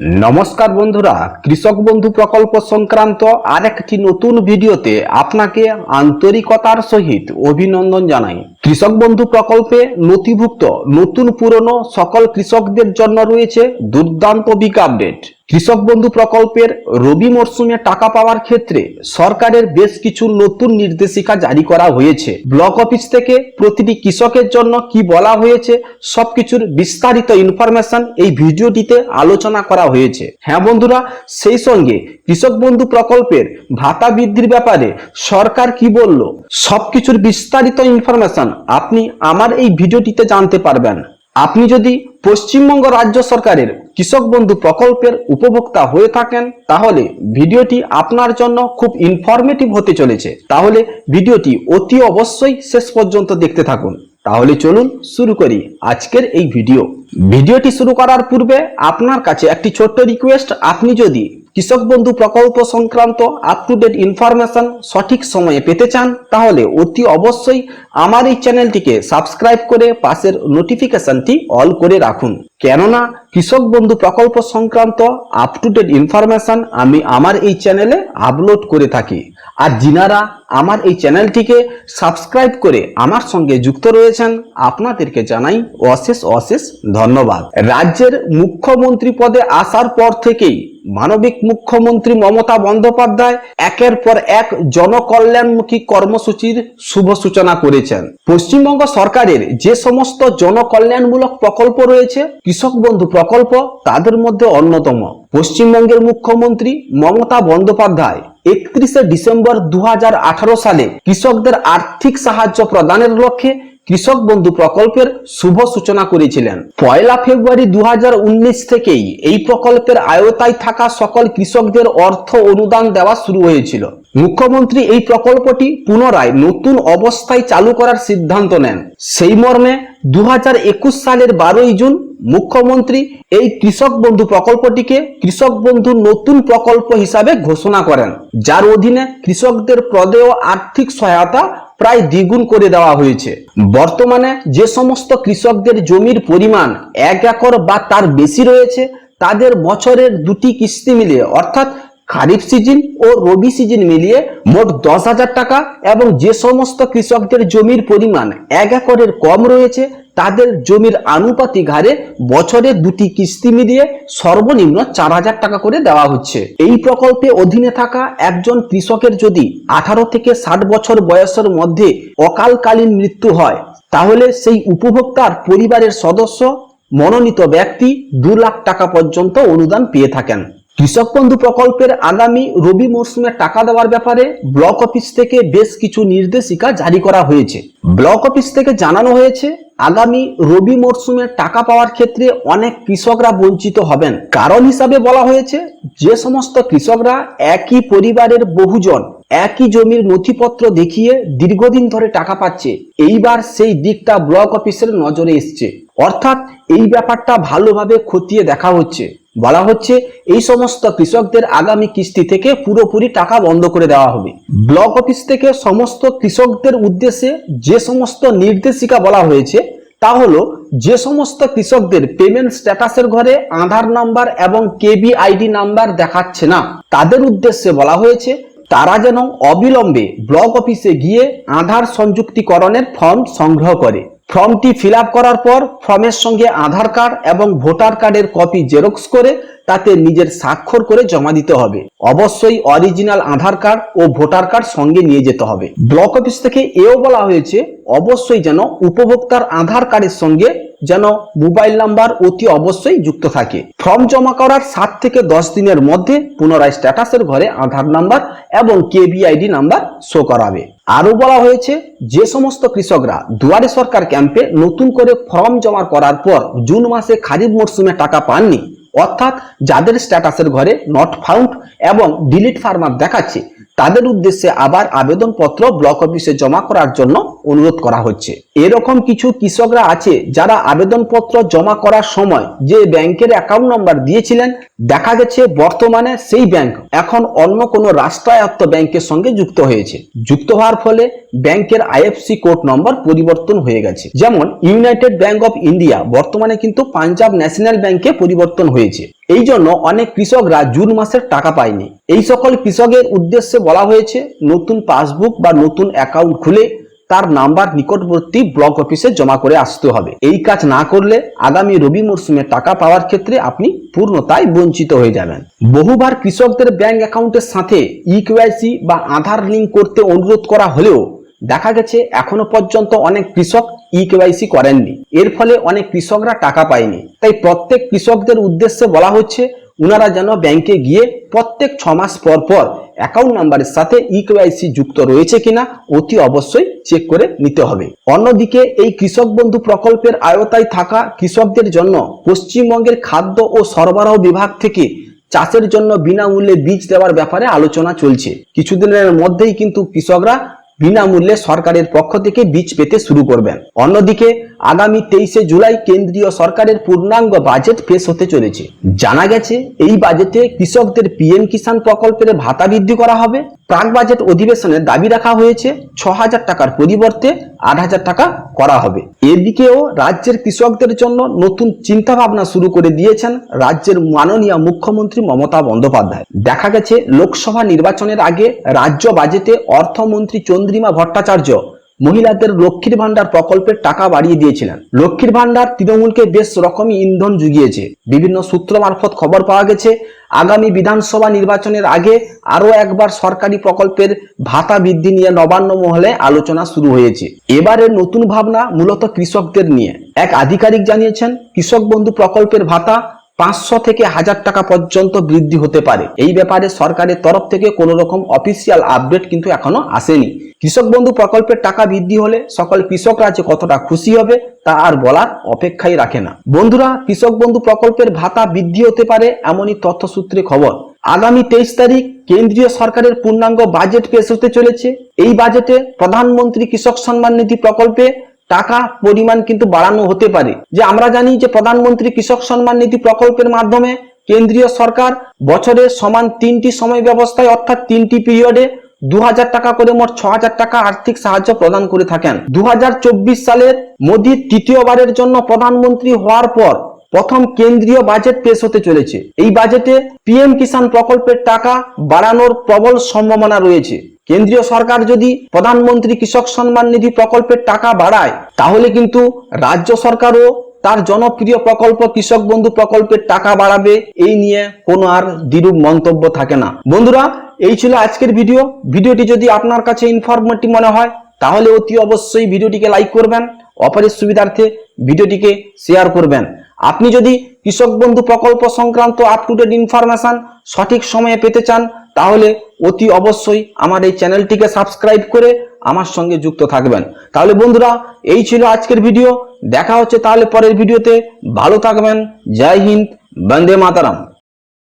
নমস্কার বন্ধুরা, কৃষক বন্ধু প্রকল্প সংক্রান্ত আরেকটি নতুন ভিডিওতে আপনাকে আন্তরিকতার সহিত অভিনন্দন জানাই। কৃষক বন্ধু প্রকল্পে নথিভুক্ত নতুন পুরনো সকল কৃষকদের জন্য রয়েছে দুর্দান্ত বিগ আপডেট। কৃষক বন্ধু প্রকল্পের রবি মরশুমে টাকা পাওয়ার ক্ষেত্রে সরকারের বেশ কিছু নতুন নির্দেশিকা জারি করা হয়েছে। ব্লক অফিস থেকে প্রতিটি কৃষকের জন্য কি বলা হয়েছে সবকিছুর বিস্তারিত ইনফরমেশন এই ভিডিওটিতে আলোচনা করা হয়েছে। হ্যাঁ বন্ধুরা, সেই সঙ্গে কৃষক বন্ধু প্রকল্পের ভাতা বৃদ্ধির ব্যাপারে সরকার কি বলল সবকিছুর বিস্তারিত ইনফরমেশন আপনি আমার এই ভিডিওটিতে জানতে পারবেন। আপনি যদি পশ্চিমবঙ্গ রাজ্য সরকারের কৃষক বন্ধু প্রকল্পের উপভোক্তা হয়ে থাকেন, তাহলে ভিডিওটি আপনার জন্য খুব ইনফরমেটিভ হতে চলেছে। তাহলে ভিডিওটি অতি অবশ্যই শেষ পর্যন্ত দেখতে থাকুন। তাহলে চলুন শুরু করি আজকের এই ভিডিও। ভিডিওটি শুরু করার পূর্বে আপনার কাছে একটি ছোট্ট রিকোয়েস্ট আপনি যদি কৃষক বন্ধু প্রকল্প সংক্রান্ত আপ টু ডেট ইনফরমেশন সঠিক সময়ে পেতে চান, তাহলে অতি অবশ্যই আমার এই চ্যানেলটিকে সাবস্ক্রাইব করে পাশের নোটিফিকেশনটি অল করে রাখুন। কেননা কৃষক বন্ধু প্রকল্প সংক্রান্ত আপ টু ডেট ইনফরমেশন আমি আমার এই চ্যানেলে আপলোড করে থাকি। আর যিনারা আমার এই চ্যানেলটিকে সাবস্ক্রাইব করে আমার সঙ্গে যুক্ত রয়েছেন, আপনাদেরকে জানাই অশেষ অশেষ ধন্যবাদ। রাজ্যের মুখ্যমন্ত্রী পদে আসার পর থেকেই মানবিক মুখ্যমন্ত্রী মমতা বন্দ্যোপাধ্যায় একের পর এক জনকল্যাণমুখী কর্মসূচির শুভ সূচনা করেছেন। পশ্চিমবঙ্গ সরকারের যে সমস্ত জনকল্যাণমূলক প্রকল্প রয়েছে কৃষক বন্ধু প্রকল্প তাদের মধ্যে অন্যতম। পশ্চিমবঙ্গের মুখ্যমন্ত্রী মমতা বন্দ্যোপাধ্যায় একত্রিশে ডিসেম্বর দুহাজার আঠারো সালে কৃষকদের আর্থিক সাহায্য প্রদানের লক্ষ্যে কৃষক বন্ধু প্রকল্পের শুভ সূচনা করেছিলেন। পয়লা ফেব্রুয়ারি দুহাজার উনিশ থেকেই এই প্রকল্পের আয়তায় থাকা সকল কৃষকদের অর্থ অনুদান দেওয়া শুরু হয়েছিল। মুখ্যমন্ত্রী এই প্রকল্পটি পুনরায় নতুন অবস্থায় চালু করার সিদ্ধান্ত নেন। সেই মর্মে দু হাজার একুশ সালের বারোই জুন মুখ্যমন্ত্রী এই কৃষক বন্ধু প্রকল্পটিকে কৃষক বন্ধু নতুন প্রকল্প হিসাবে ঘোষণা করেন, যার অধীনে কৃষকদের প্রদেয় আর্থিক সহায়তা প্রায় দ্বিগুণ করে দেওয়া হয়েছে। বর্তমানে যে সমস্ত কৃষকদের জমির পরিমাণ এক একর বা তার বেশি রয়েছে, তাদের বছরের দুটি কিস্তি মিলিয়ে, অর্থাৎ খারিফ সিজন ও রবি সিজন মিলিয়ে মোট দশ হাজার টাকা এবং যে সমস্ত কৃষকদের জমির পরিমাণ এক একরের কম রয়েছে তাদের জমির আনুপাতিক হারে বছরে দুটি কিস্তি মিলিয়ে সর্বনিম্ন চার হাজার টাকা করে দেওয়া হচ্ছে। এই প্রকল্পে অধীনে থাকা একজন কৃষকের যদি আঠারো থেকে ষাট বছর বয়সের মধ্যে অকালকালীন মৃত্যু হয়, তাহলে সেই উপভোক্তার পরিবারের সদস্য, মনোনীত ব্যক্তি দু লাখ টাকা পর্যন্ত অনুদান পেয়ে থাকেন। কৃষক বন্ধু প্রকল্পের আগামী রবি মরশুমে টাকা দেওয়ার ব্যাপারে ব্লক অফিস থেকে বেশ কিছু নির্দেশিকা জারি করা হয়েছে। ব্লক অফিস থেকে জানানো হয়েছে আগামী রবি মরশুমে টাকা পাওয়ার ক্ষেত্রে অনেক কৃষকরা বঞ্চিত হবেন। কারণ হিসাবে বলা হয়েছে, যে সমস্ত কৃষকরা একই পরিবারের বহুজন, একই জমির নথিপত্র দেখিয়ে দীর্ঘদিন ধরে টাকা পাচ্ছে। এইবার সেই দিকটা ব্লক অফিসের নজরে এসছে। অর্থাৎ এই ব্যাপারটা ভালোভাবে খতিয়ে দেখা হচ্ছে। বলা হচ্ছে, এই সমস্ত কৃষকদের আগামী কিস্তি থেকে পুরোপুরি টাকা বন্ধ করে দেওয়া হবে। ব্লক অফিস থেকে সমস্ত কৃষকদের উদ্দেশ্যে যে সমস্ত নির্দেশিকা বলা হয়েছে, তা হলো যে সমস্ত কৃষকদের পেমেন্ট স্ট্যাটাসের ঘরে আধার নাম্বার এবং কেবি আইডি নাম্বার দেখাচ্ছে না, তাদের উদ্দেশ্যে বলা হয়েছে, তারা যেন অবিলম্বে ব্লক অফিসে গিয়ে আধার সংযুক্তিকরণের ফর্ম সংগ্রহ করে। ফর্মটি ফিল করার পর ফর্মের সঙ্গে আধার কার্ড এবং ভোটার কার্ডের কপি জেরক্স করে তাতে নিজের স্বাক্ষর করে জমা দিতে হবে। অবশ্যই অরিজিনাল আধার কার্ড ও ভোটার কার্ড সঙ্গে নিয়ে যেতে হবে। ব্লক অফিস থেকে এও বলা হয়েছে, অবশ্যই যেন উপভোক্তার আধার কার্ডের সঙ্গে যেন মোবাইল নাম্বার অতি অবশ্যই যুক্ত থাকে। ফর্ম জমা করার সাত থেকে দশ দিনের মধ্যে পুনরায় স্ট্যাটাসের ঘরে আধার নাম্বার এবং কেবিআইডি নাম্বার শো করাবে। আরও বলা হয়েছে, যে সমস্ত কৃষকরা দুয়ারে সরকার ক্যাম্পে নতুন করে ফর্ম জমা করার পর জুন মাসে খারিফ মরশুমে টাকা পাননি, অর্থাৎ যাদের স্ট্যাটাসের ঘরে নট ফাউন্ড এবং ডিলিট ফার্মার দেখাচ্ছে তাদের উদ্দেশ্যে আবার আবেদনপত্র ব্লক অফিসে জমা করার জন্য অনুরোধ করা হচ্ছে। এরকম কিছু কৃষকরা আছে যারা আবেদনপত্র জমা করার সময় যে ব্যাংকের অ্যাকাউন্ট নম্বর দিয়েছিলেন, দেখা গেছে বর্তমানে সেই ব্যাংক এখন অন্য কোনো রাষ্ট্রায়ত্ত ব্যাংকের সঙ্গে যুক্ত হয়েছে। যুক্ত হওয়ার ফলে ব্যাংকের আইএফসি কোড নম্বর পরিবর্তন হয়ে গেছে। যেমন ইউনাইটেড ব্যাংক অফ ইন্ডিয়া বর্তমানে কিন্তু পাঞ্জাব ন্যাশনাল ব্যাংকে পরিবর্তন হয়েছে। এই জন্য অনেক কৃষকরা জুন মাসের টাকা পায়নি। এই সকল কৃষকের উদ্দেশ্যে বলা হয়েছে, নতুন পাসবুক বা নতুন অ্যাকাউন্ট খুলে তার নাম্বার নিকটবর্তী ব্লক অফিসে জমা করে আসতে হবে। এই কাজ না করলে আগামী রবি মরশুমে টাকা পাওয়ার ক্ষেত্রে আপনি পূর্ণতায় বঞ্চিত হয়ে যাবেন। বহুবার কৃষকদের ব্যাংক অ্যাকাউন্টের সাথে ইকেওয়াইসি বা আধার লিঙ্ক করতে অনুরোধ করা হলেও দেখা গেছে, এখনও পর্যন্ত অনেক কৃষক ই কেওয়াইসি করেননি এর ফলে অনেক কৃষকরা টাকা পায়নি। তাই প্রত্যেক কৃষকদের উদ্দেশ্যে বলা হচ্ছে ওনারা যেন ব্যাংকে গিয়ে প্রত্যেক ছ মাস পর পর অ্যাকাউন্ট নাম্বারের সাথে ই কেওয়াইসি যুক্ত রয়েছে কিনা, অতি অবশ্যই চেক করে নিতে হবে। অন্যদিকে, এই কৃষক বন্ধু প্রকল্পের আয়তায় থাকা কৃষকদের জন্য পশ্চিমবঙ্গের খাদ্য ও সরবরাহ বিভাগ থেকে চাষের জন্য বিনামূল্যে বীজ দেওয়ার ব্যাপারে আলোচনা চলছে। কিছুদিনের মধ্যেই কিন্তু কৃষকরা বিনামূল্যে সরকারের পক্ষ থেকে বীজ পেতে শুরু করবেন। অন্যদিকে আগামী তেইশে জুলাই কেন্দ্রীয় সরকারের পূর্ণাঙ্গ বাজেট পেশ হতে চলেছে। জানা গেছে, এই বাজেটে কৃষকদের পিএম কিষাণ প্রকল্পের ভাতা বৃদ্ধি করা হবে। প্রাক বাজেট অধিবেশনে দাবি রাখা হয়েছে, ছ হাজার টাকার পরিবর্তে আট হাজার টাকা করা হবে। এদিকেও রাজ্যের কৃষকদের জন্য নতুন চিন্তা ভাবনা শুরু করে দিয়েছেন রাজ্যের মাননীয় মুখ্যমন্ত্রী মমতা বন্দ্যোপাধ্যায়। দেখা গেছে, লোকসভা নির্বাচনের আগে রাজ্য বাজেটে অর্থমন্ত্রী চন্দ্রিমা ভট্টাচার্য মহিলাদের লক্ষ্মীর ভান্ডার প্রকল্পের টাকা বাড়িয়ে দিয়েছিলেন। লক্ষ্মীর ভান্ডার তৃণমূলকে বেশ রকমই ইন্ধন জুগিয়েছে। বিভিন্ন সূত্র মারফত খবর পাওয়া গেছে, আগামী বিধানসভা নির্বাচনের আগে আরও একবার সরকারি প্রকল্পের ভাতা বৃদ্ধি নিয়ে নবান্ন মহলে আলোচনা শুরু হয়েছে। এবারের নতুন ভাবনা মূলত কৃষকদের নিয়ে। এক আধিকারিক জানিয়েছেন, কৃষক বন্ধু প্রকল্পের ভাতা পাঁচশো থেকে হাজার টাকা পর্যন্ত বৃদ্ধি হতে পারে। এই ব্যাপারে সরকারের তরফ থেকে কোনো রকম অফিসিয়াল আপডেট কিন্তু এখনও আসেনি। কৃষক বন্ধু প্রকল্পের টাকা বৃদ্ধি হলে সকল কৃষকরা যে কতটা খুশি হবে তা আর বলার অপেক্ষাই রাখে না। বন্ধুরা, কৃষক বন্ধু প্রকল্পের ভাতা বৃদ্ধি হতে পারে এমনই তথ্যসূত্রে খবর। আগামী তেইশ তারিখ কেন্দ্রীয় সরকারের পূর্ণাঙ্গ বাজেট পেশ হতে চলেছে। এই বাজেটে প্রধানমন্ত্রী কৃষক সম্মান নিধি প্রকল্পে টাকা পরিমাণ কিন্তু বাড়ানো হতে পারে। যে আমরা জানি যে প্রধানমন্ত্রী কৃষক সম্মান নিধি প্রকল্পের মাধ্যমে কেন্দ্রীয় সরকার বছরে সমান তিনটি সময় ব্যবস্থায় অর্থাৎ তিনটি পিরিয়ডে দু হাজার টাকা করে মোট ছ টাকা আর্থিক সাহায্য প্রদান করে থাকেন। দু হাজার চব্বিশ সালের মোদীর তৃতীয়বারের জন্য প্রধানমন্ত্রী হওয়ার পর প্রথম কেন্দ্রীয় বাজেট পেশ হতে চলেছে। এই বাজেটে পিএম কিষাণ প্রকল্পের টাকা বাড়ানোর প্রবল সম্ভাবনা রয়েছে। কেন্দ্রীয় সরকার যদি প্রধানমন্ত্রী কৃষক সম্মান নিধি প্রকল্পের টাকা বাড়ায়, তাহলে কিন্তু রাজ্য সরকারও তার জনপ্রিয় প্রকল্প কৃষক বন্ধু প্রকল্পের টাকা বাড়াবে, এই নিয়ে কোনো আর দ্বিরূপ মন্তব্য থাকে না। বন্ধুরা, এই ছিল আজকের ভিডিও। ভিডিওটি যদি আপনার কাছে ইনফরমেটিভ মনে হয়, তাহলে অতি অবশ্যই ভিডিওটিকে লাইক করবেন। অপরের সুবিধার্থে ভিডিওটিকে শেয়ার করবেন। আপনি যদি কৃষক বন্ধু প্রকল্প সংক্রান্ত আপ টু ডেট ইনফরমেশন সঠিক সময়ে পেতে চান, তাহলে অতি অবশ্যই আমার এই চ্যানেলটিকে সাবস্ক্রাইব করে আমার সঙ্গে যুক্ত থাকবেন। তাহলে বন্ধুরা, এই ছিল আজকের ভিডিও দেখা হচ্ছে তাহলে পরের ভিডিওতে ভালো থাকবেন। জয় হিন্দ। বন্দে মাতারাম।